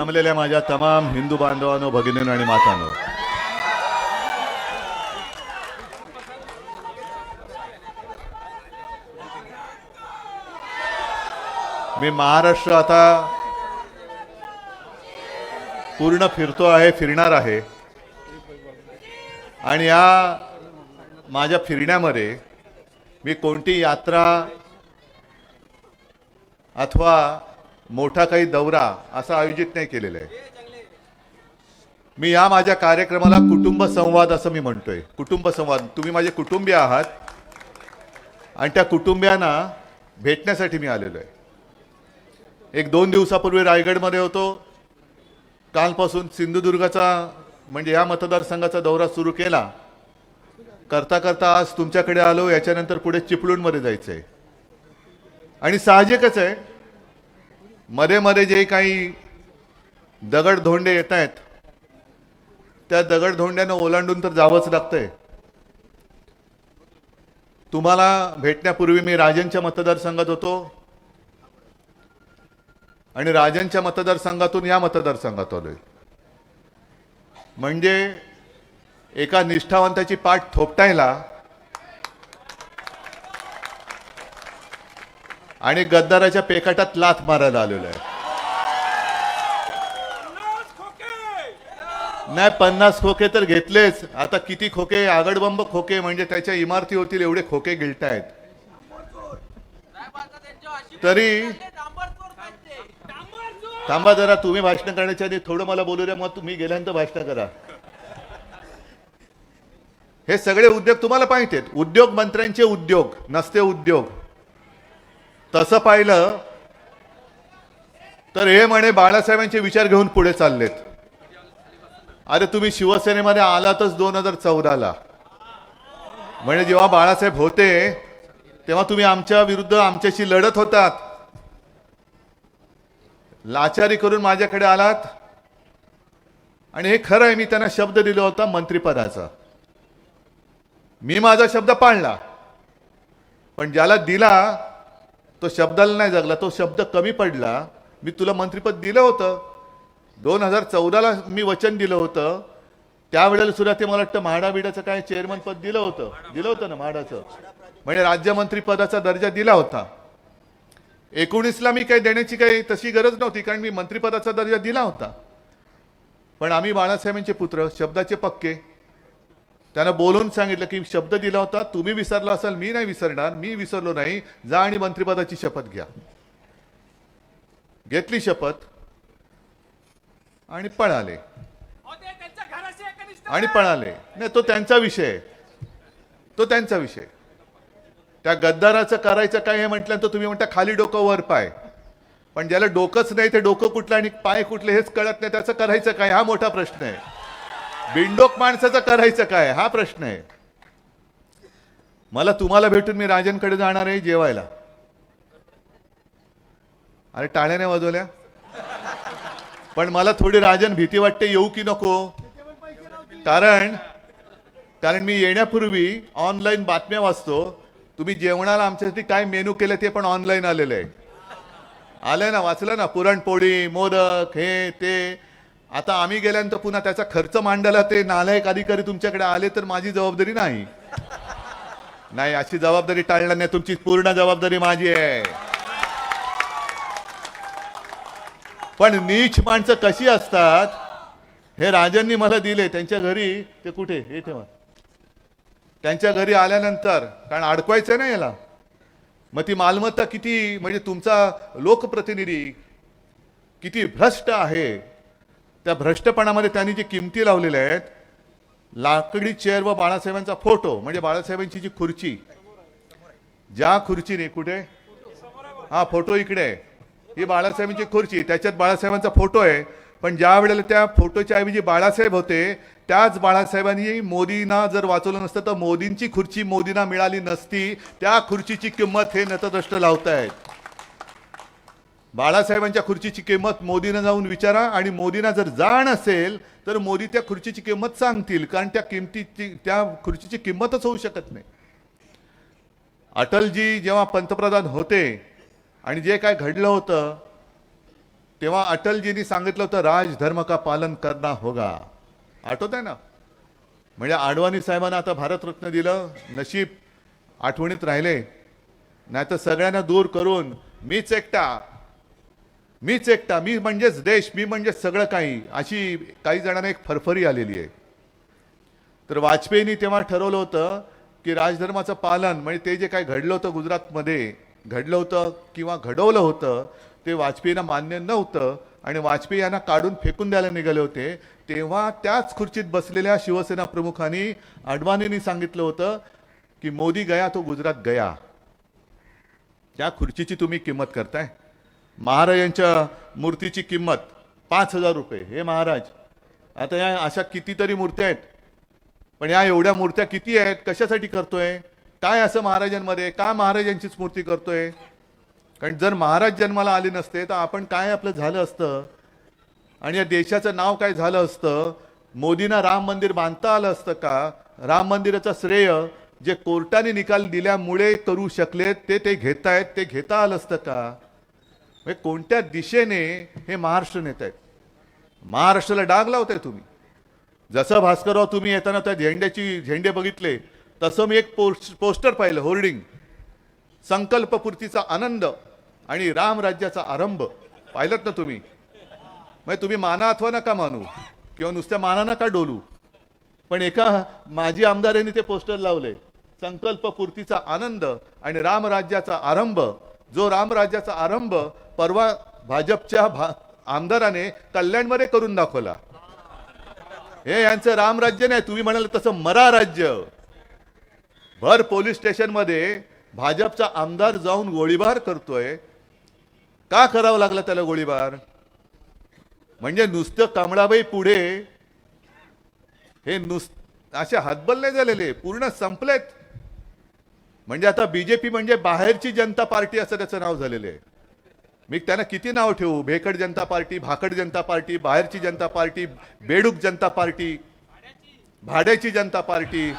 जमलेल्या माझ्या तमाम हिंदू बांधवांनो भगिनींनो आणि मातांनो. मी महाराष्ट्र आता पूर्ण फिरतो आहे फिरणार आहे. आणि या माझ्या फिरण्यामध्ये मी कोणती यात्रा अथवा मोठा काही दौरा असा आयोजित नाही केलेला आहे. मी या माझ्या कार्यक्रमाला कुटुंब संवाद असं मी म्हणतोय. कुटुंब संवाद. तुम्ही माझे कुटुंबीय आहात. आणि त्या कुटुंबियांना भेटण्यासाठी मी आलेलो आहे. एक दोन दिवसापूर्वी रायगडमध्ये होतो. कालपासून सिंधुदुर्गाचा म्हणजे या मतदारसंघाचा दौरा सुरू केला. करता करता आज तुमच्याकडे आलो. याच्यानंतर पुढे चिपळूणमध्ये जायचं आहे आणि साहजिकच आहे मध्ये मध्ये जे काही दगडधोंडे येत आहेत त्या दगडधोंड्यानं ओलांडून तर जावंच लागतंय. तुम्हाला भेटण्यापूर्वी मी राजनच्या मतदारसंघात होतो आणि राजनच्या मतदारसंघातून या मतदारसंघात आलोय. म्हणजे एका निष्ठावंताची पाठ थोपटायला आणि गद्दाराच्या पेकाटात लाथ मारायला आलेलो आहे. नाही पन्नास खोके तर घेतलेच. आता किती खोके? आगडबंब खोके म्हणजे त्याच्या इमारती होतील एवढे खोके गिळतायत. तरी थांबा जरा तुम्ही भाषण करण्याच्या आधी थोडं मला बोलू द्या मग तुम्ही गेल्यानंतर भाषण करा. हे सगळे उद्योग तुम्हाला पाहिजेत उद्योग मंत्र्यांचे उद्योग नसते उद्योग. तसं पाहिलं तर हे म्हणे बाळासाहेबांचे विचार घेऊन पुढे चाललेत. अरे तुम्ही शिवसेनेमध्ये आलातच दोन हजार चौदाला. म्हणजे जेव्हा बाळासाहेब होते तेव्हा तुम्ही आमच्या विरुद्ध आमच्याशी लढत होतात. लाचारी करून माझ्याकडे आलात. आणि हे खरं आहे मी त्यांना शब्द दिला होता मंत्रिपदाचा. मी माझा शब्द पाळला. पण ज्याला दिला तो शब्दाला नाही जगला तो शब्द कमी पडला. मी तुला मंत्रिपद दिलं होतं. दोन हजार चौदाला मी वचन दिलं होतं. त्यावेळेला सुद्धा ते मला वाटतं म्हाडा बिडाचं काय चेअरमन पद दिलं होतं. दिलं होतं ना म्हाडाचं. म्हणजे राज्यमंत्री पदाचा दर्जा दिला होता. एकोणीसला मी काही देण्याची काही तशी गरज नव्हती कारण मी मंत्रिपदाचा दर्जा दिला होता. पण आम्ही बाळासाहेबांचे पुत्र शब्दाचे पक्के. त्यानं बोलून सांगितलं की शब्द दिला होता तुम्ही विसरला असाल मी नाही विसरणार मी विसरलो नाही जा आणि मंत्रिपदाची शपथ घ्या. घेतली शपथ आणि पळाले. आणि पळाले. नाही तो त्यांचा विषय तो त्यांचा विषय त्या गद्दाराचं करायचं काय हे म्हटल्यानंतर तुम्ही म्हणता खाली डोकं वर पाय. पण ज्याला डोकंच नाही ते डोकं कुठलं आणि पाय कुठले हेच कळत नाही त्याचं करायचं काय? हा मोठा प्रश्न आहे. बिंडोक माणसाचं करायचं काय? हा प्रश्न आहे. मला तुम्हाला भेटून मी राजनकडे जाणार आहे जेवायला. अरे टाळ्याने वाजवल्या? पण मला थोडी राजन भीती वाटते येऊ की नको? कारण कारण मी येण्यापूर्वी ऑनलाईन बातम्या वाचतो. तुम्ही जेवणाला आमच्यासाठी काय मेनू केलं ते पण ऑनलाईन आलेलं आहे. आलंय ना वाचलं ना? पुरणपोळी मोदक हे ते. आता आम्ही गेल्यानंतर पुन्हा त्याचा खर्च मांडायला ते नालायक अधिकारी तुमच्याकडे आले तर माझी जबाबदारी नाही. नाही अशी जबाबदारी टाळणार नाही. तुमची पूर्ण जबाबदारी माझी आहे. पण नीच माणसं कशी असतात? हे राजांनी मला दिले. त्यांच्या घरी ते कुठे? हे ठेवा. त्यांच्या घरी आल्यानंतर कारण अडकवायचं ना याला. मग ती मालमत्ता किती म्हणजे तुमचा लोकप्रतिनिधी किती भ्रष्ट आहे? त्या भ्रष्टपणामध्ये त्यांनी जी किमती लावलेल्या आहेत लाकडी चेअर व बाळासाहेबांचा फोटो म्हणजे बाळासाहेबांची जी खुर्ची ज्या खुर्चीने कुठे? हा फोटो इकडे आहे. ही बाळासाहेबांची खुर्ची त्याच्यात बाळासाहेबांचा फोटो आहे. पण ज्या वेळेला त्या फोटोच्या ऐवजी बाळासाहेब होते त्याच बाळासाहेबांनी मोदींना जर वाचवलं नसतं तर मोदींची खुर्ची मोदींना मिळाली नसती. त्या खुर्चीची किंमत हे नतद्रष्ट लावतायत. बाळासाहेबांच्या खुर्चीची किंमत मोदींना जाऊन विचारा आणि मोदींना जर जाण असेल तर मोदी त्या खुर्चीची किंमत सांगतील कारण त्या किमतीची त्या खुर्चीची किंमतच होऊ शकत नाही. अटलजी जेव्हा पंतप्रधान होते आणि जे काय घडलं होतं तेव्हा अटलजींनी सांगितलं होतं राजधर्म का पालन करना होगा. आठवत आहे ना? म्हणजे आडवाणी साहेबांना आता भारतरत्न दिलं नशीब आठवणीत राहिले. नाही तर सगळ्यांना दूर करून मीच एकटा मीच एकटा मी म्हणजेच देश मी म्हणजेच सगळं काही अशी काही जणांना एक फरफरी आलेली आहे. तर वाजपेयींनी तेव्हा ठरवलं होतं की राजधर्माचं पालन म्हणजे ते जे काही घडलं होतं गुजरातमध्ये घडलं होतं किंवा घडवलं होतं ते वाजपेयींना मान्य नव्हतं आणि वाजपेयी यांना काढून फेकून द्यायला निघाले होते. तेव्हा त्याच खुर्चीत बसलेल्या शिवसेना प्रमुखांनी अडवाणींनी सांगितलं होतं की मोदी गया तो गुजरात गया. त्या खुर्चीची तुम्ही किंमत करताय? महाराजांच्या मूर्तीची किंमत पाच हजार रुपये. हे महाराज आता या अशा कितीतरी मूर्त्या आहेत. पण या एवढ्या मूर्त्या किती आहेत? कशासाठी करतोय? काय असं महाराजांमध्ये? का महाराजांचीच मूर्ती करतोय? कारण जर महाराज जन्माला आले नसते तर आपण काय आपलं झालं असतं? आणि या देशाचं नाव काय झालं असतं? मोदींना राम मंदिर बांधता आलं असतं का? राम मंदिराचं श्रेय जे कोर्टाने निकाल दिल्यामुळे करू शकलेत ते ते घेतायत ते घेता आलं असतं का? हे कोणत्या दिशेने हे महाराष्ट्र नेत आहेत? महाराष्ट्राला डाग लावताय तुम्ही. जसं भास्करराव तुम्ही येताना त्या झेंड्याची झेंडे बघितले तसं मी एक पोस्ट पोस्टर पाहिलं होर्डिंग. संकल्पपूर्तीचा आनंद आणि रामराज्याचा आरंभ. पाहिलंत ना तुम्ही? म्हणजे तुम्ही माना अथवा नका मानू किंवा नुसत्या माना नका डोलू. पण एका माजी आमदारांनी ते पोस्टर लावले संकल्पपूर्तीचा आनंद आणि रामराज्याचा आरंभ. जो रामराज्याचा आरंभ परवा भाजपच्या भा आमदाराने कल्याणमध्ये करून दाखवला. हे यांचं रामराज्य नाही तुम्ही म्हणाल तसं मरा राज्य. भर पोलीस स्टेशनमध्ये भाजपचा आमदार जाऊन गोळीबार करतोय. का करावं लागला त्याला गोळीबार? म्हणजे नुसतं कमळाबाई पुढे हे नुस असे हातबल नाही झालेले पूर्ण संपलेत. म्हणजे आता बीजेपी म्हणजे बाहेरची जनता पार्टी असं त्याचं नाव झालेलं आहे. मी त्यांना किती नाव ठेवू? भेकड जनता पार्टी भाकड जनता पार्टी बाहेरची जनता पार्टी बेडूक जनता पार्टी भाड्याची जनता पार्टी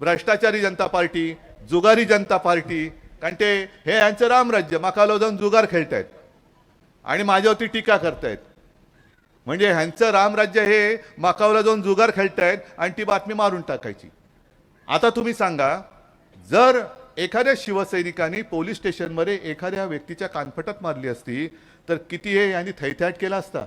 भ्रष्टाचारी जनता पार्टी जुगारी जनता पार्टी. कारण ते हे यांचं रामराज्य मकालो जाऊन जुगार खेळतायत. आणि माझ्यावरती टीका करतायत. म्हणजे ह्यांचं रामराज्य हे मकावला जाऊन जुगार खेळतायत आणि ती बातमी मारून टाकायची. आता तुम्ही सांगा जर एखाद्या शिवसैनिकांनी पोलीस स्टेशनमध्ये एखाद्या व्यक्तीच्या कानफटात मारली असती तर किती हे यांनी थैथ्याट केला असता?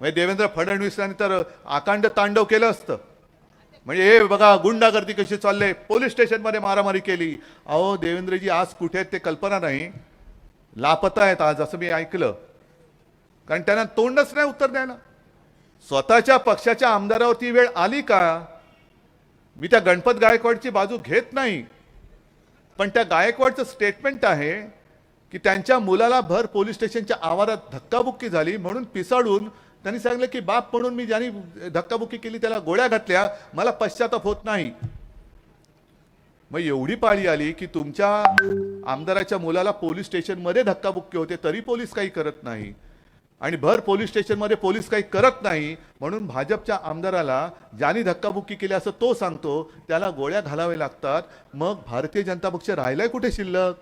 म्हणजे देवेंद्र फडणवीसांनी तर आकांड तांडव केलं असतं. म्हणजे हे बघा गुंडागर्दी कशी चालले पोलीस स्टेशनमध्ये मारामारी केली. अहो देवेंद्रजी आज कुठे आहेत ते कल्पना नाही. लापता आहेत आज असं मी ऐकलं. कारण त्यांना तोंडच नाही उत्तर द्यायला. स्वतःच्या पक्षाच्या आमदारावरती वेळ आली का? मी त्या गणपत गायकवाडची बाजू घेत नाही. पण त्या गायकवाडचं स्टेटमेंट आहे की त्यांच्या मुलाला भर पोलीस स्टेशनच्या आवारात धक्काबुक्की झाली म्हणून पिसाडून त्यांनी सांगितलं की बाप म्हणून मी ज्यांनी धक्काबुक्की केली त्याला गोळ्या घातल्या मला पश्चाताप होत नाही. मग एवढी पाळी आली की तुमच्या आमदाराच्या मुलाला पोलीस स्टेशनमध्ये धक्काबुक्की होते तरी पोलीस काही करत नाही. आणि भर पोलीस स्टेशनमध्ये पोलीस काही करत नाही म्हणून भाजपच्या आमदाराला ज्यांनी धक्काबुक्की केली असं तो सांगतो त्याला गोळ्या घालाव्या लागतात. मग भारतीय जनता पक्ष राहिलाय कुठे शिल्लक?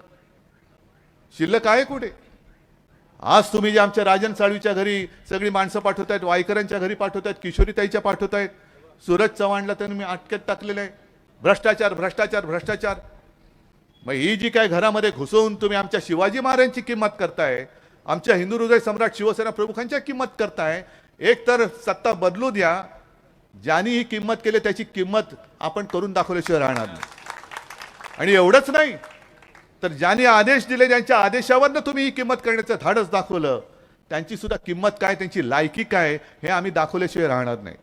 शिल्लक आहे कुठे? आज तुम्ही जे आमच्या राजन साळवीच्या घरी सगळी माणसं पाठवतायत वायकरांच्या घरी पाठवतायत किशोरीताईच्या पाठवतायत. सूरज चव्हाणला त्यांनी मी अटकेत टाकलेलं आहे. भ्रष्टाचार भ्रष्टाचार भ्रष्टाचार. मग ही जी काय घरामध्ये घुसवून तुम्ही आमच्या शिवाजी महाराजांची किंमत करताय आमच्या हिंदू हृदय सम्राट शिवसेना प्रमुखांच्या किंमत करताय. एक तर सत्ता बदलू द्या. ज्यांनी ही किंमत केली त्याची किंमत आपण करून दाखवल्याशिवाय राहणार नाही. आणि एवढंच नाही तर ज्यांनी आदेश दिले ज्यांच्या आदेशावरनं तुम्ही ही किंमत करण्याचं धाडस दाखवलं. त्यांची सुद्धा किंमत काय त्यांची लायकी काय हे आम्ही दाखवल्याशिवाय राहणार नाही.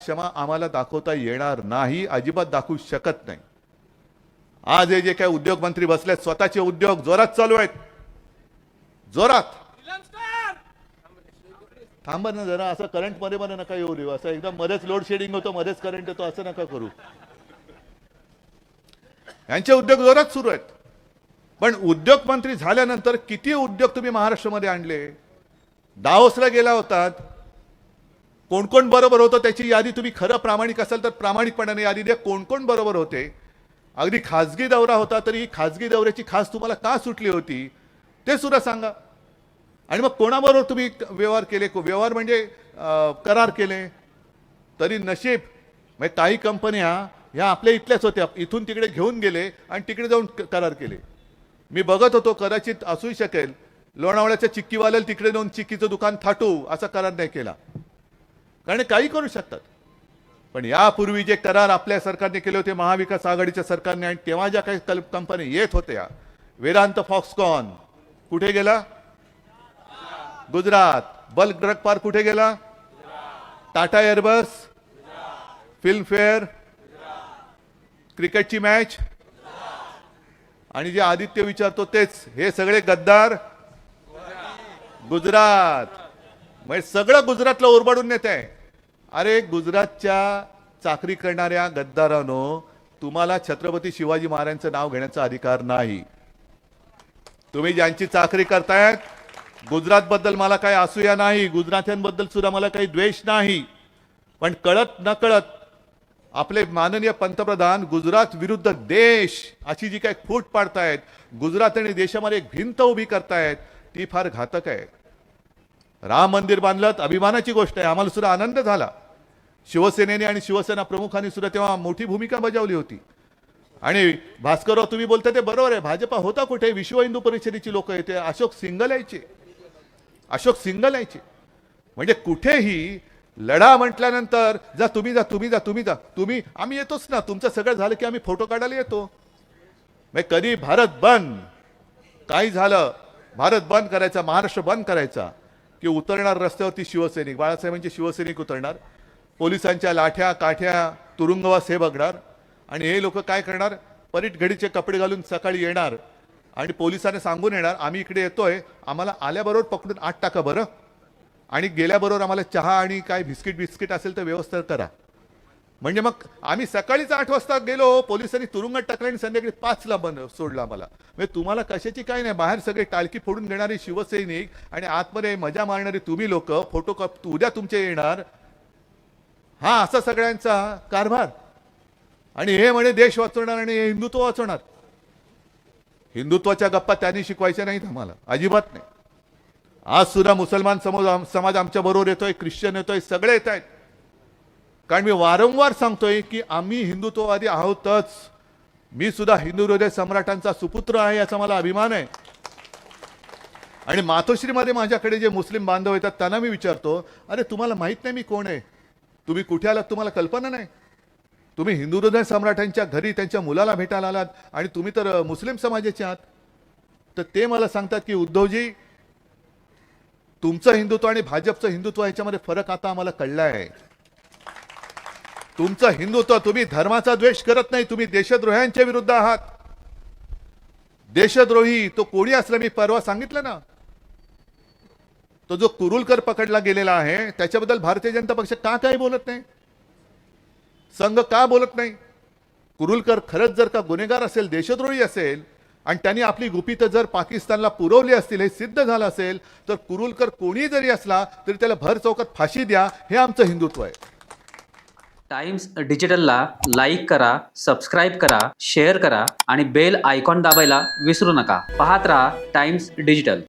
क्षमा आम्हाला दाखवता येणार नाही अजिबात दाखवू शकत नाही. आज हे जे काही उद्योग मंत्री बसले स्वतःचे उद्योग जोरात चालू आहेत. जोरात. थांबा ना जरा असं करंटमध्ये मध्ये नका येऊ देऊ. असं एकदम मध्येच लोड शेडिंग होतो मध्येच करंट येतो असं नका करू. यांचे उद्योग जोरात सुरू आहेत. पण उद्योग मंत्री झाल्यानंतर किती उद्योग तुम्ही महाराष्ट्रामध्ये आणले? दाओसला गेला होतात. कोण कोण बरोबर होतं त्याची यादी तुम्ही खरं प्रामाणिक असाल तर प्रामाणिकपणाने यादी द्या. कोण कोण बरोबर होते? अगदी खाजगी दौरा होता तरी ही खाजगी दौऱ्याची खास तुम्हाला का सुटली होती? ते सुद्धा सांगा. आणि मग कोणाबरोबर तुम्ही व्यवहार केले? व्यवहार म्हणजे करार केले? तरी नशीब म्हणजे काही कंपन्या ह्या आपल्या इथल्याच होत्या. इथून तिकडे घेऊन गेले आणि तिकडे जाऊन करार केले. मी बघत होतो कदाचित असूही शकेल लोणावळ्याच्या चिक्कीवाल्याला तिकडे जाऊन चिक्कीचं दुकान थाटू असा करार नाही केला. कारण काही करू शकतात. पण यापूर्वी जे करार आपल्या सरकारने केले होते महाविकास आघाडीच्या सरकारने आणि तेव्हा ज्या काही कल कंपन्या येत होत्या वेदांत फॉक्सकॉन कुठे गेला? गुजरात. बल्क ड्रग पार्क कुठे गेला? Tata Airbus. फिल्मफेअर. क्रिकेटची मॅच. आणि जे आदित्य विचारतो तेच हे सगळे गद्दार गुजरात. म्हणजे सगळं गुजरातला ओरबाडून नेत आहे. अरे गुजरातच्या चाकरी करणाऱ्या गद्दारानो तुम्हाला छत्रपती शिवाजी महाराजांचं नाव घेण्याचा अधिकार नाही. तुम्ही ज्यांची चाकरी करतायत गुजरात बद्दल मला काही असूया नाही गुजरात्यांबद्दल सुद्धा मला काही द्वेष नाही. पण कळत न कळत आपले माननीय पंतप्रधान गुजरात विरुद्ध देश अशी जी काही फूट पाडतायत गुजरात आणि देशामध्ये एक भिंत उभी करतायत ती फार घातक आहे. राम मंदिर बांधलं अभिमानाची गोष्ट आहे. आम्हाला सुद्धा आनंद झाला. शिवसेनेने आणि शिवसेना प्रमुखांनी सुद्धा तेव्हा मोठी भूमिका बजावली होती. आणि भास्करराव तुम्ही बोलता ते बरोबर आहे. भाजपा होता कुठे? विश्व हिंदू परिषदेची लोक येते. अशोक सिंगल यायचे. अशोक सिंगल यायचे. म्हणजे कुठेही लढा म्हटल्यानंतर जा तुम्ही जा तुम्ही जा तुम्ही जा तुम्ही आम्ही येतोच ना. तुमचं सगळं झालं की आम्ही फोटो काढायला येतो. म्हणजे कधी भारत बंद काही झालं भारत बंद करायचा महाराष्ट्र बंद करायचा की उतरणार रस्त्यावरती शिवसैनिक बाळासाहेबांचे शिवसैनिक उतरणार पोलिसांच्या लाठ्या काठ्या तुरुंगवास हे बघणार आणि हे लोक काय करणार? परीट घडीचे कपडे घालून सकाळी येणार आणि पोलिसांना सांगून येणार आम्ही इकडे येतोय आम्हाला आल्याबरोबर पकडून आठ टाका बरं. आणि गेल्याबरोबर आम्हाला चहा आणि काय बिस्किट बिस्किट असेल तर व्यवस्था करा. म्हणजे मग आम्ही सकाळीच आठ वाजता गेलो पोलिसांनी तुरुंगात टाकलं आणि संध्याकाळी पाचला बन सोडला आम्हाला. म्हणजे तुम्हाला कशाची काय नाही बाहेर सगळे टाळकी फोडून देणारे शिवसैनिक आणि आतमध्ये मजा मारणारे तुम्ही लोक फोटो कॉप उद्या तुमचे येणार. हा असा सगळ्यांचा कारभार. आणि हे म्हणे देश वाचवणार आणि हे हिंदुत्व वाचवणार. हिंदुत्वाच्या गप्पा त्यांनी शिकवायच्या नाहीत आम्हाला. अजिबात नाही. आज सुद्धा मुसलमान समाज समाज आमच्या बरोबर येतोय ख्रिश्चन येतोय सगळे येत आहेत. कारण मी वारंवार सांगतोय की आम्ही हिंदुत्ववादी आहोतच. मी सुद्धा हिंदू हृदय सम्राटांचा सुपुत्र आहे याचा मला अभिमान आहे. आणि मातोश्रीमध्ये माझ्याकडे जे मुस्लिम बांधव येतात त्यांना मी विचारतो अरे तुम्हाला माहीत नाही मी कोण आहे? तुम्ही कुठे आलात? तुम्हाला कल्पना नाही? तुम्ही हिंदू हृदय सम्राटांच्या घरी त्यांच्या मुलाला भेटायला आलात आणि तुम्ही तर मुस्लिम समाजाचे आहात. तर ते मला सांगतात की उद्धवजी तुमचं हिंदुत्व आणि भाजपचं हिंदुत्व ह्याच्यामध्ये फरक आता आम्हाला कळला आहे तुमचं हिंदुत्व तुम्ही धर्माचा द्वेष करत नाही तुम्ही देशद्रोह्यांच्या विरुद्ध आहात. देशद्रोही तो कोणी असला मी परवा सांगितलं ना? तो जो कुरुलकर पकडला गेलेला आहे त्याच्याबद्दल भारतीय जनता पक्ष का काही बोलत नाही? संघ का बोलत नाही? कुरुलकर खरंच जर का गुन्हेगार असेल देशद्रोही असेल आणि त्यांनी आपली गुपितं जर पाकिस्तानला पुरवली असतील हे सिद्ध झालं असेल तर कुरुलकर कोणी जरी असला तरी त्याला भर चौकात फाशी द्या हे आमचं हिंदुत्व आहे. टाइम्स डिजिटलला लाईक करा सबस्क्राईब करा शेअर करा आणि बेल आयकॉन दाबायला विसरू नका. पाहत राहा टाइम्स डिजिटल.